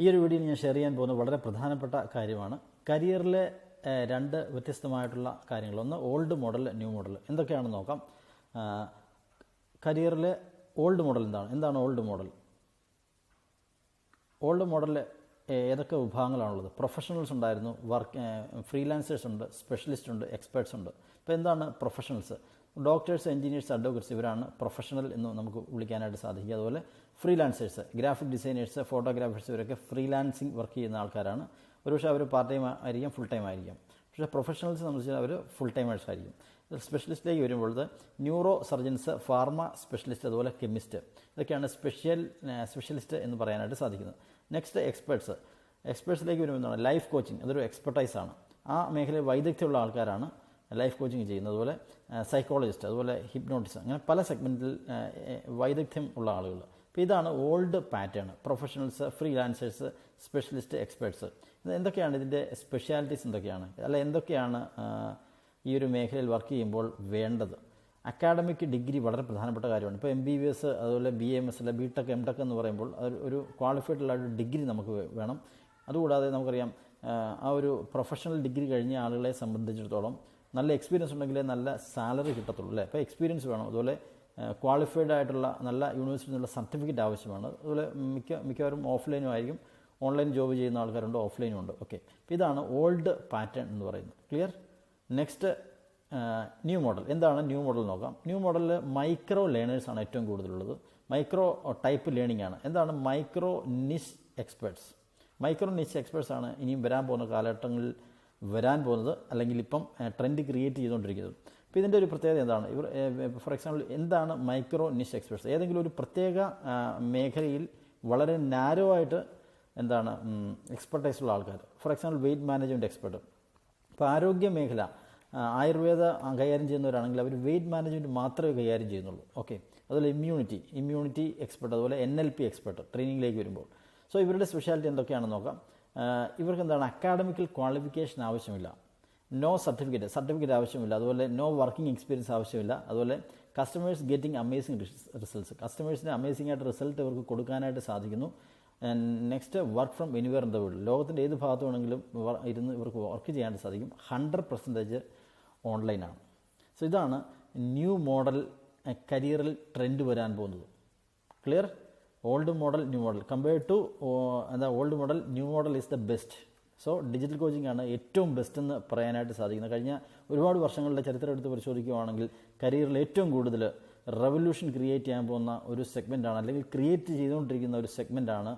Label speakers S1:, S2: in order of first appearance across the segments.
S1: ഈ ഒരു വീഡിയോ ഞാൻ ഷെയർ ചെയ്യാൻ പോകുന്നത് വളരെ പ്രധാനപ്പെട്ട കാര്യമാണ്. കരിയറിലെ രണ്ട് വ്യത്യസ്തമായിട്ടുള്ള കാര്യങ്ങൾ. ഒന്ന് ഓൾഡ് മോഡൽ ന്യൂ മോഡൽ എന്തൊക്കെയാണെന്ന് നോക്കാം. കരിയറിലെ ഓൾഡ് മോഡൽ എന്താണ്? എന്താണ് ഓൾഡ് മോഡൽ ഓൾഡ് മോഡലിൽ ഏതൊക്കെ വിഭാഗങ്ങളാണുള്ളത്? പ്രൊഫഷണൽസ് ഉണ്ടായിരുന്നു വർക്ക് ഫ്രീലാൻസേഴ്സ് ഉണ്ട് സ്പെഷ്യലിസ്റ്റ് ഉണ്ട് എക്സ്പേർട്സ് ഉണ്ട്. ഇപ്പോൾ എന്താണ് പ്രൊഫഷണൽസ് ഡോക്ടേഴ്സ് എഞ്ചിനീയേഴ്സ് അഡ്വക്കേറ്റ്സ് ഇവരാണ് പ്രൊഫഷണൽ എന്ന് നമുക്ക് വിളിക്കാനായിട്ട് സാധിക്കുക അതുപോലെ ഫ്രീലാൻസേഴ്സ് ഗ്രാഫിക് ഡിസൈനേഴ്സ് ഫോട്ടോഗ്രാഫേഴ്സ് ഇവരൊക്കെ ഫ്രീലാൻസിങ് വർക്ക് ചെയ്യുന്ന ആൾക്കാരാണ്. ഒരുപക്ഷെ അവർ പാർട്ട് ടൈം ആയിരിക്കും ഫുൾ ടൈം ആയിരിക്കും. പക്ഷേ പ്രൊഫഷണൽസ് സംബന്ധിച്ച് അവർ ഫുൾ ടൈമേഴ്സ് ആയിരിക്കും. സ്പെഷ്യലിസ്റ്റിലേക്ക് വരുമ്പോൾ ന്യൂറോ സർജൻസ് ഫാർമ സ്പെഷ്യലിസ്റ്റ് അതുപോലെ കെമിസ്റ്റ് ഇതൊക്കെയാണ് സ്പെഷ്യൽ സ്പെഷ്യലിസ്റ്റ് എന്ന് പറയാനായിട്ട് സാധിക്കുന്നത്. നെക്സ്റ്റ് എക്സ്പേർട്സ് എക്സ്പേർട്സിലേക്ക് വരുമ്പോൾ എന്താണ് ലൈഫ് കോച്ചിങ് അതൊരു എക്സ്പെർട്ടൈസ് ആണ്. ആ മേഖലയിൽ വൈദഗ്ധ്യമുള്ള ആൾക്കാരാണ് ലൈഫ് കോച്ചിങ് ചെയ്യുന്നത് അതുപോലെ സൈക്കോളജിസ്റ്റ് അതുപോലെ ഹിപ്നോട്ടിസ്റ്റ് അങ്ങനെ പല സെഗ്മെന്റിൽ വൈദഗ്ധ്യം ഉള്ള ആളുകൾ. അപ്പോൾ ഇതാണ് old pattern professionals freelancers specialist experts എന്തൊക്കെയാണ് ഇതിന്റെ സ്പെഷ്യാലിറ്റീസ് എന്തൊക്കെയാണ്? അല്ല എന്തൊക്കെയാണ് ഈ ഒരു മേഖലയിൽ വർക്ക് ചെയ്യുമ്പോൾ വേണ്ടത്? അക്കാഡമിക് ഡിഗ്രി വളരെ പ്രധാനപ്പെട്ട കാര്യമാണ്. ഇപ്പോൾ എം ബി ബി എസ് അതുപോലെ ബി എം എസ് അല്ല ബി ടെക് എം ടെക് എന്ന് പറയുമ്പോൾ ഒരു ക്വാളിഫൈഡ് ഉള്ള ഒരു ഡിഗ്രി നമുക്ക് വേണം. അതുകൂടാതെ നമുക്കറിയാം ആ ഒരു പ്രൊഫഷണൽ ഡിഗ്രി കഴിഞ്ഞ ആളുകളെ സംബന്ധിച്ചിടത്തോളം നല്ല എക്സ്പീരിയൻസ് ഉണ്ടെങ്കിലേ നല്ല സാലറി കിട്ടത്തുള്ളൂ അല്ലേ? അപ്പോൾ എക്സ്പീരിയൻസ് വേണം. അതുപോലെ ക്വാളിഫൈഡ് ആയിട്ടുള്ള നല്ല യൂണിവേഴ്സിറ്റി നിന്നുള്ള സർട്ടിഫിക്കറ്റ് ആവശ്യമാണ്. അതുപോലെ മിക്ക മിക്കവാറും ഓഫ്ലൈനും ആയിരിക്കും. ഓൺലൈൻ ജോബ് ചെയ്യുന്ന ആൾക്കാരുണ്ട് ഓഫ്ലൈനും ഉണ്ട്. ഓക്കെ അപ്പോൾ ഇതാണ് ഓൾഡ് പാറ്റേൺ എന്ന് പറയുന്നത്. ക്ലിയർ നെക്സ്റ്റ് ന്യൂ മോഡൽ എന്താണ് ന്യൂ മോഡൽ നോക്കാം. ന്യൂ മോഡലിൽ മൈക്രോ ലേണേഴ്സാണ് ഏറ്റവും കൂടുതലുള്ളത്. മൈക്രോ ടൈപ്പ് ലേണിംഗ് ആണ്. എന്താണ് micro niche experts micro niche experts ആണ് ഇനിയും വരാൻ പോകുന്ന കാലഘട്ടങ്ങളിൽ വരാൻ പോകുന്നത് അല്ലെങ്കിൽ ഇപ്പം ട്രെൻഡ് ക്രിയേറ്റ് ചെയ്തുകൊണ്ടിരിക്കുന്നത്. അപ്പോൾ ഇതിന്റെ ഒരു പ്രത്യേകത എന്താണ്? ഇവർ ഫോർ എക്സാമ്പിൾ എന്താണ് മൈക്രോ നിഷ് എക്സ്പേർട്സ് ഏതെങ്കിലും ഒരു പ്രത്യേക മേഖലയിൽ വളരെ നാരോ ആയിട്ട് എന്താണ് എക്സ്പെർട്ടൈസ് ഉള്ള ആൾക്കാർ. For example weight management expert ഇപ്പോൾ ആരോഗ്യ മേഖല ആയുർവേദ കൈകാര്യം ചെയ്യുന്നവരാണെങ്കിൽ അവർ വെയിറ്റ് മാനേജ്മെന്റ് മാത്രമേ കൈകാര്യം ചെയ്യുന്നുള്ളൂ. ഓക്കെ അതുപോലെ ഇമ്മ്യൂണിറ്റി ഇമ്മ്യൂണിറ്റി എക്സ്പെർട്ട് അതുപോലെ എൻ എൽ പി എക്സ്പെർട്ട് ട്രെയിനിങ്ങിലേക്ക് വരുമ്പോൾ. സോ ഇവരുടെ സ്പെഷ്യാലിറ്റി എന്തൊക്കെയാണെന്ന് നോക്കാം. ഇവർക്ക് എന്താണ് അക്കാഡമിക്കൽ ക്വാളിഫിക്കേഷൻ ആവശ്യമില്ല. നോ സർട്ടിഫിക്കറ്റ് സർട്ടിഫിക്കറ്റ് ആവശ്യമില്ല. അതുപോലെ നോ വർക്കിംഗ് എക്സ്പീരിയൻസ് ആവശ്യമില്ല. അതുപോലെ കസ്റ്റമേഴ്സ് ഗെറ്റിംഗ് അമേസിംഗ് റിസൾട്ട്സ് കസ്റ്റമേഴ്സിന് അമേസിംഗ് ആയിട്ട് റിസൾട്ട് ഇവർക്ക് കൊടുക്കാനായിട്ട് സാധിക്കുന്നു. Next work from anywhere in the world ലോകത്തിന്റെ ഏത് ഭാഗത്ത് വേണമെങ്കിലും ഇരുന്ന് ഇവർക്ക് വർക്ക് ചെയ്യാനായിട്ട് സാധിക്കും. ഹൺഡ്രഡ് പെർസെന്റേജ് ഓൺലൈനാണ് സോ ഇതാണ് ന്യൂ മോഡൽ കരിയറിൽ ട്രെൻഡ് വരാൻ പോകുന്നത്. Clear old model new model compared to എന്താ old model new model is the best so digital coaching ആണ് ഏറ്റവും ബെസ്റ്റ് എന്ന് പറയാനായിട്ട് സാധിക്കുന്നത്. കഴിഞ്ഞ ഒരുപാട് വർഷങ്ങളുടെ ചരിത്രം എടുത്ത് പരിശോധിക്കുകയാണെങ്കിൽ കരിയറിൽ ഏറ്റവും കൂടുതൽ റെവല്യൂഷൻ ക്രിയേറ്റ് ചെയ്യാൻ പോകുന്ന ഒരു സെഗ്മെന്റാണ് അല്ലെങ്കിൽ ക്രിയേറ്റ് ചെയ്തുകൊണ്ടിരിക്കുന്ന ഒരു സെഗ്മെന്റാണ്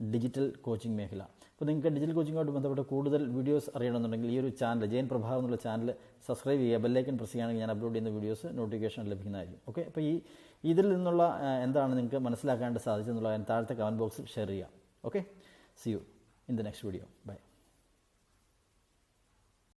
S1: ഡിജിറ്റൽ കോച്ചിങ് മേഖല. അപ്പോൾ നിങ്ങൾക്ക് ഡിജിറ്റൽ കോച്ചിങ്ങുമായിട്ട് ബന്ധപ്പെട്ട് കൂടുതൽ വീഡിയോസ് അറിയണമെന്നുണ്ടെങ്കിൽ ഈ ഒരു ചാനൽ ജയൻ പ്രഭാവ് എന്നുള്ള ചാനൽ സബ്സ്ക്രൈബ് ചെയ്യുക. ബെല്ലൈക്കൻ പ്രസ് ചെയ്യുകയാണെങ്കിൽ ഞാൻ അപ്ലോഡ് ചെയ്യുന്ന വീഡിയോസ് നോട്ടിഫിക്കേഷൻ ലഭിക്കുന്നതായിരിക്കും. ഓക്കെ? അപ്പോൾ ഈ ഇതിൽ നിന്നുള്ള എന്താണ് നിങ്ങൾക്ക് മനസ്സിലാക്കാണ്ട് സാധിച്ചെന്നുള്ള താഴത്തെ കമന്റ് ബോക്സിൽ ഷെയർ ചെയ്യുക. Okay? See you in the next video bye